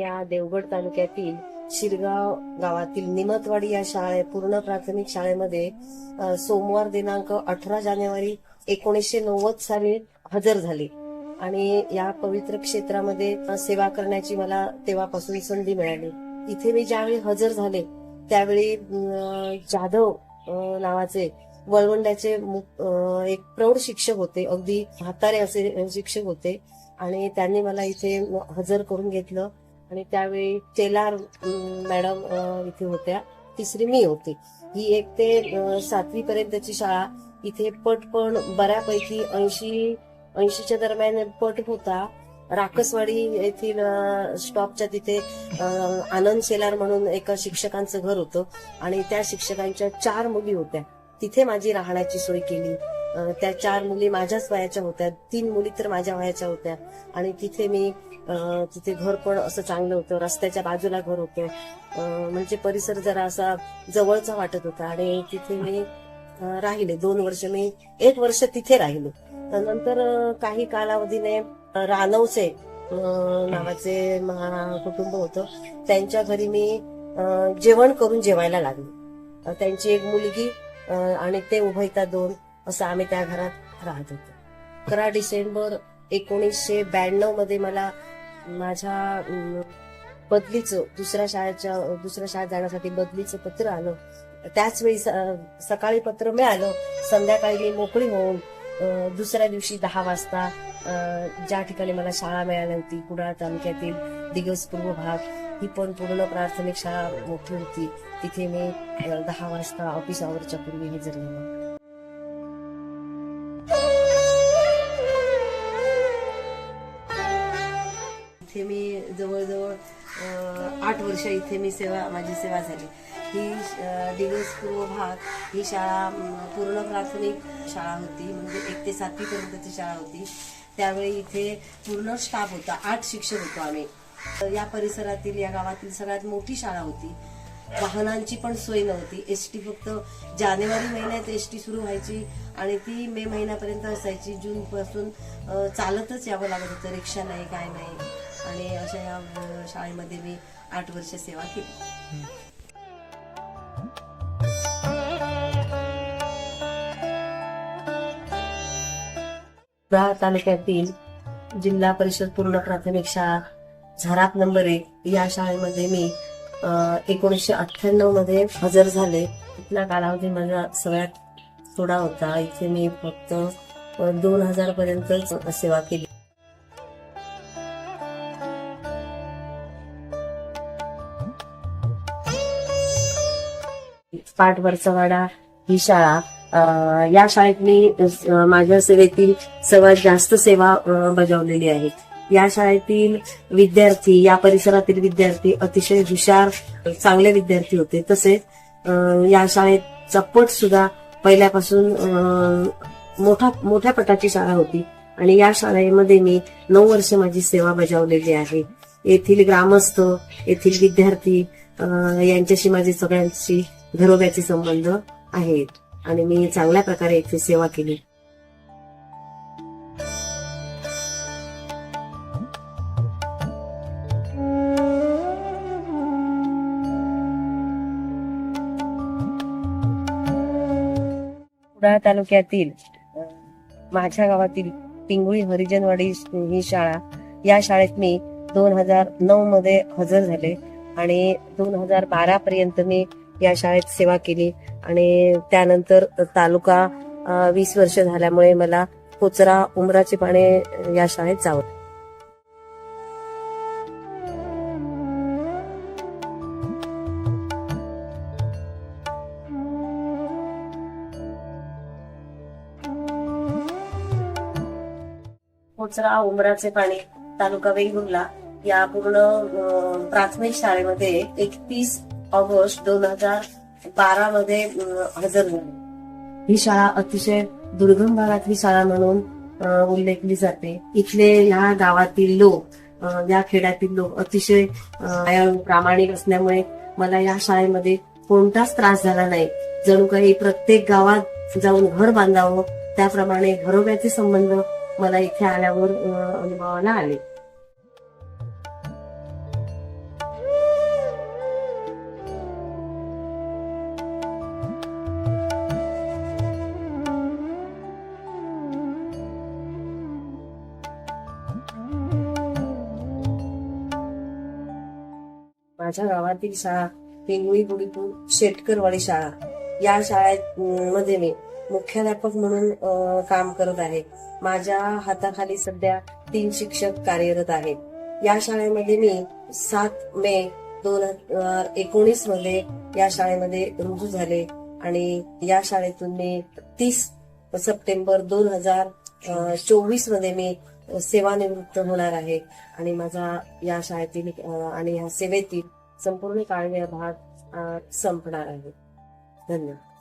या देवगड तालुक्यातील शिरगाव गावातील निमतवाडी या शाळे पूर्ण प्राथमिक शाळेमध्ये सोमवार दिनांक अठरा जानेवारी एकोणीसशे नव्वद साली हजर झाले. आणि या पवित्र क्षेत्रामध्ये सेवा करण्याची मला तेव्हापासून संधी मिळाली. इथे मी ज्यावेळी हजर झाले त्यावेळी जाधव नावाचे वळवंड्याचे एक प्रौढ शिक्षक होते. अगदी म्हातारे असे शिक्षक होते. आणि त्यांनी मला इथे हजर करून घेतलं. आणि त्यावेळी चेलार मॅडम इथे होत्या. तिसरी मी होती. ही एक ते सातवी पर्यंतची शाळा. इथे पट पण बऱ्यापैकी ऐंशी ऐंशीच्या दरम्यान पट होता. राकसवाडी येथील स्टॉपच्या तिथे आनंद शेलार म्हणून एका शिक्षकांचं घर होतं. आणि त्या शिक्षकांच्या चार मुली होत्या. तिथे माझी राहण्याची सोय केली. त्या चार मुली माझ्याच वयाच्या होत्या. तीन मुली तर माझ्या वयाच्या होत्या. आणि तिथे मी तिथे घर पण असं चांगलं होतं. रस्त्याच्या बाजूला घर होतं. म्हणजे परिसर जरा असा जवळचा वाटत होता. आणि तिथे मी राहिले. दोन वर्ष मी एक वर्ष तिथे राहिले. नंतर काही कालावधीने रानवसे नावाचे कुटुंब होतं. त्यांच्या घरी मी जेवण करून जेवायला लागले. त्यांची एक मुलगी आणि ते उभयता दोन. असं आम्ही त्या घरात राहत होतो. अकरा डिसेंबर एकोणीसशे ब्याण्णवमध्ये मला माझ्या बदलीचं दुसऱ्या शाळेच्या दुसऱ्या शाळेत जाण्यासाठी बदलीचं पत्र आलं. त्याच वेळी स- सकाळी पत्र मिळालं. संध्याकाळी मी मोकळी होऊन दुसऱ्या दिवशी दहा वाजता ज्या ठिकाणी मला शाळा मिळाली होती कुडाळ तालुक्यातील दिग्रस पूर्व भाग ही पण पूर्ण प्राथमिक शाळा मोठी होती. तिथे मी दहा वाजता ऑफिस आवरच्या पूर्वी हजर झाले इथे मी जवळजवळ आठ वर्ष इथे मी सेवा माझी सेवा झाली. ही अं, पूर्व भाग ही शाळा पूर्ण प्राथमिक शाळा होती म्हणजे एक ते सातवीपर्यंतची शाळा होती. त्यावेळी इथे पूर्ण स्टाफ होता आठ शिक्षक होतो आम्ही. तर या परिसरातील या गावातील सगळ्यात मोठी शाळा होती. वाहनांची पण सोय नव्हती. एस टी फक्त जानेवारी महिन्यात एस टी सुरू व्हायची आणि ती मे महिन्यापर्यंत असायची. जून पासून चालतच यावं लागत होतं. रिक्षा नाही काय नाही. आणि अशा या शाळेमध्ये मी आठ वर्ष सेवा केली. तालुक्यातील जिल्हा परिषद पूर्ण प्राथमिक शाळा झराप नंबर एक या शाळेमध्ये मी एकोणीसशे अठ्ठ्याण्णवमध्ये हजर झाले. इथला कालावधी माझा सगळ्यात थोडा होता. इथे मी फक्त दोन हजार पर्यंतच सेवा केली. पाठ वाडा ही शाळा. अं, या शाळेत मी माझ्या सेवेतील सर्वात जास्त सेवा बजावलेली आहे. या शाळेतील विद्यार्थी या परिसरातील विद्यार्थी अतिशय हुशार चांगले विद्यार्थी होते. तसेच या शाळेचा पट सुद्धा पहिल्यापासून मोठा मोठ्या पटाची शाळा होती. आणि या शाळेमध्ये मी नऊ वर्ष माझी सेवा बजावलेली आहे. येथील ग्रामस्थ येथील विद्यार्थी यांच्याशी माझी सगळ्यांशी घरोब्याचे संबंध आहेत. आणि मी चांगल्या प्रकारे इथे सेवा केली. कुडाळ तालुक्यातील माझ्या गावातील पिंगुळी हरिजनवाडी ही शाळा या शाळेत मी दोन हजार नऊ मध्ये हजर झाले. आणि दोन हजार बारा पर्यंत मी या शाळेत सेवा केली आणि त्यानंतर तालुका वीस वर्ष झाल्यामुळे मला कोचरा उमराची पाने या शाळेत जावं. कोचरा उमराचे पाणी तालुका वेंगुर्ला या पूर्ण प्राथमिक शाळेमध्ये एकतीस ऑगस्ट दोन हजार बारा मध्ये हजर झाले. ही शाळा अतिशय दुर्गम भागातली शाळा म्हणून उल्लेखली जाते. इथले ह्या गावातील लोक या खेड्यातील लोक अतिशय प्रामाणिक असल्यामुळे मला या शाळेमध्ये कोणताच त्रास झाला नाही. जणू काही प्रत्येक गावात जाऊन घर बांधावं त्याप्रमाणे घरोब्याचे संबंध मला इथे आल्यावर अनुभवाला आले. माझ्या गावातील शाळा पिंगळी बुडीपूर शेटकरवाडी शाळा या शाळेमध्ये मी मुख्याध्यापक म्हणून काम करत आहे. माझ्या हाताखाली सध्या तीन शिक्षक कार्यरत आहेत. या शाळेमध्ये मी सात मे दोन हजार एकोणीसमध्ये या शाळेमध्ये रुजू झाले आणि या शाळेतून मी तीस सप्टेंबर दोन हजार चोवीसमध्ये मी सेवानिवृत्त होणार आहे. आणि माझा या शाळेतील आणि या सेवेतील संपूर्ण काळवेळ भाग संपणार आहे. धन्यवाद.